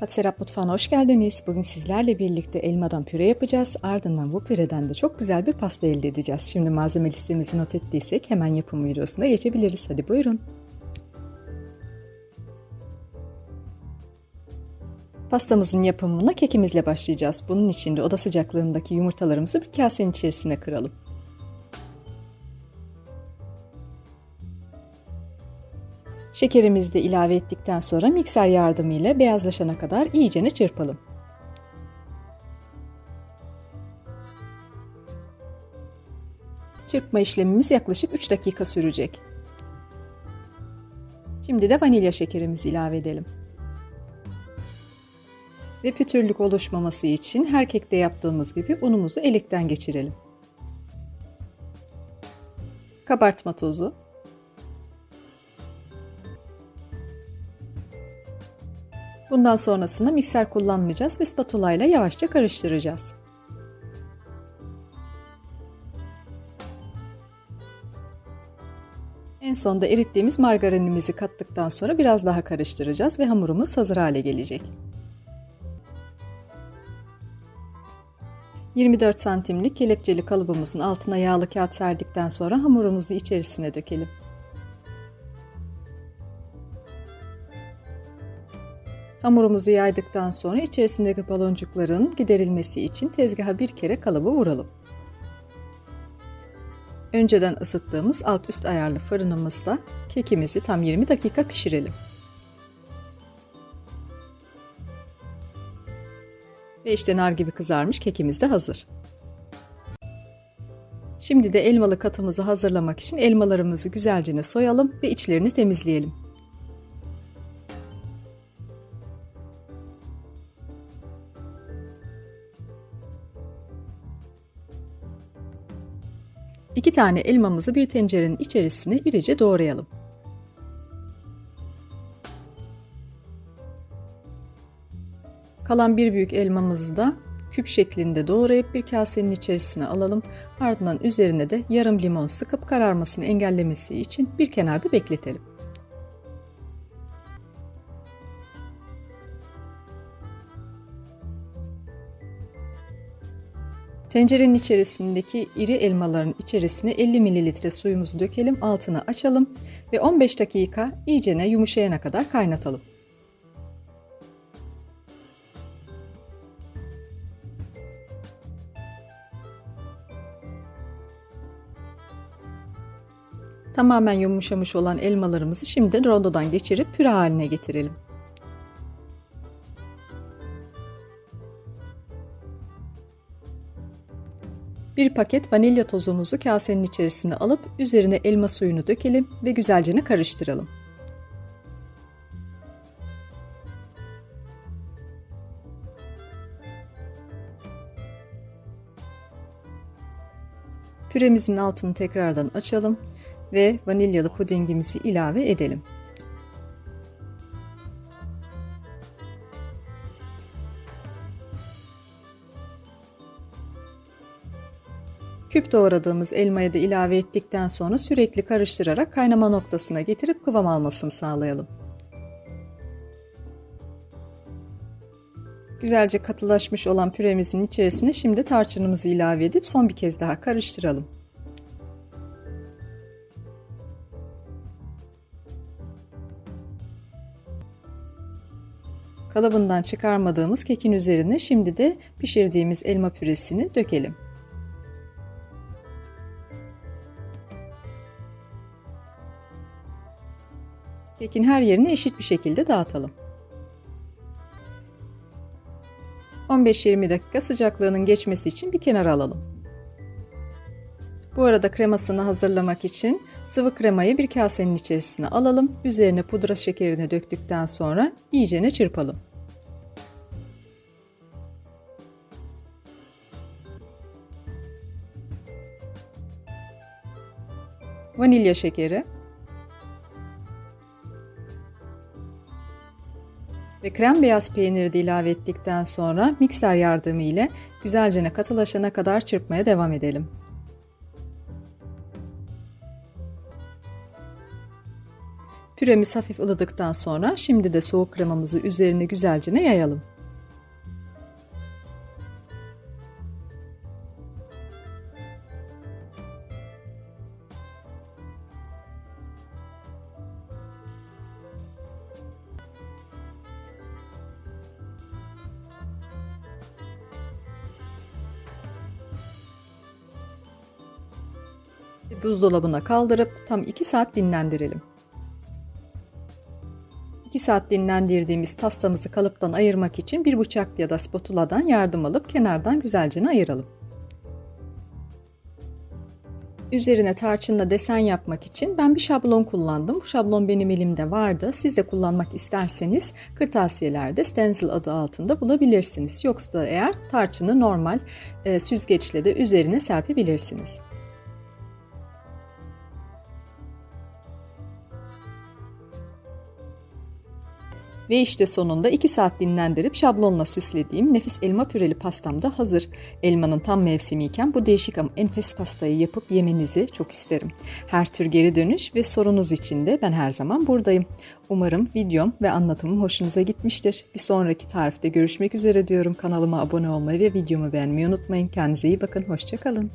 Hadi Mutfağı'na hoş geldiniz. Bugün sizlerle birlikte elmadan püre yapacağız. Ardından bu püreden de çok güzel bir pasta elde edeceğiz. Şimdi malzeme listemizi not ettiysek hemen yapım videosuna geçebiliriz. Hadi buyurun. Pastamızın yapımına kekimizle başlayacağız. Bunun için de oda sıcaklığındaki yumurtalarımızı bir kasenin içerisine kıralım. Şekerimizi de ilave ettikten sonra mikser yardımıyla beyazlaşana kadar iyicene çırpalım. Çırpma işlemimiz yaklaşık 3 dakika sürecek. Şimdi de vanilya şekerimizi ilave edelim. Ve pütürlük oluşmaması için her kekte yaptığımız gibi unumuzu elikten geçirelim. Kabartma tozu, Bundan sonrasında mikser kullanmayacağız ve spatula ile yavaşça karıştıracağız. En sonda erittiğimiz margarinimizi kattıktan sonra biraz daha karıştıracağız ve hamurumuz hazır hale gelecek. 24 santimlik kelepçeli kalıbımızın altına yağlı kağıt serdikten sonra hamurumuzu içerisine dökelim. Hamurumuzu yaydıktan sonra içerisindeki baloncukların giderilmesi için tezgaha bir kere kalıbı vuralım. Önceden ısıttığımız alt üst ayarlı fırınımızda kekimizi tam 20 dakika pişirelim. Ve işte nar gibi kızarmış kekimiz de hazır. Şimdi de elmalı katımızı hazırlamak için elmalarımızı güzelce soyalım ve içlerini temizleyelim. İki tane elmamızı bir tencerenin içerisine irice doğrayalım. Kalan bir büyük elmamızı da küp şeklinde doğrayıp bir kasenin içerisine alalım. Ardından üzerine de yarım limon sıkıp kararmasını engellemesi için bir kenarda bekletelim. Tencerenin içerisindeki iri elmaların içerisine 50 ml suyumuzu dökelim, altını açalım ve 15 dakika iyicene yumuşayana kadar kaynatalım. Tamamen yumuşamış olan elmalarımızı şimdi rondodan geçirip püre haline getirelim. Bir paket vanilya tozumuzu kasenin içerisine alıp üzerine elma suyunu dökelim ve güzelce karıştıralım. Püremizin altını tekrardan açalım ve vanilyalı pudingimizi ilave edelim. Küp doğradığımız elmayı da ilave ettikten sonra sürekli karıştırarak kaynama noktasına getirip kıvam almasını sağlayalım. Güzelce katılaşmış olan püremizin içerisine şimdi tarçınımızı ilave edip son bir kez daha karıştıralım. Kalıbından çıkarmadığımız kekin üzerine şimdi de pişirdiğimiz elma püresini dökelim. Kekin her yerine eşit bir şekilde dağıtalım. 15-20 dakika sıcaklığının geçmesi için bir kenara alalım. Bu arada kremasını hazırlamak için sıvı kremayı bir kasenin içerisine alalım. Üzerine pudra şekerini döktükten sonra iyicene çırpalım. Vanilya şekeri ve krem beyaz peyniri de ilave ettikten sonra mikser yardımı ile güzelce katılaşana kadar çırpmaya devam edelim. Püremiz hafif ılıdıktan sonra şimdi de soğuk kremamızı üzerine güzelce yayalım. Buzdolabına kaldırıp tam 2 saat dinlendirelim. 2 saat dinlendirdiğimiz pastamızı kalıptan ayırmak için bir bıçak ya da spatula'dan yardım alıp kenardan güzelce ayıralım. Üzerine tarçınla desen yapmak için ben bir şablon kullandım. Bu şablon benim elimde vardı. Siz de kullanmak isterseniz kırtasiyelerde stencil adı altında bulabilirsiniz. Yoksa eğer tarçını normal e, süzgeçle de üzerine serpebilirsiniz. Ve işte sonunda 2 saat dinlendirip şablonla süslediğim nefis elma püreli pastam da hazır. Elmanın tam mevsimiyken bu değişik ama enfes pastayı yapıp yemenizi çok isterim. Her tür geri dönüş ve sorunuz için de ben her zaman buradayım. Umarım videom ve anlatımım hoşunuza gitmiştir. Bir sonraki tarifte görüşmek üzere diyorum. Kanalıma abone olmayı ve videomu beğenmeyi unutmayın. Kendinize iyi bakın. Hoşçakalın.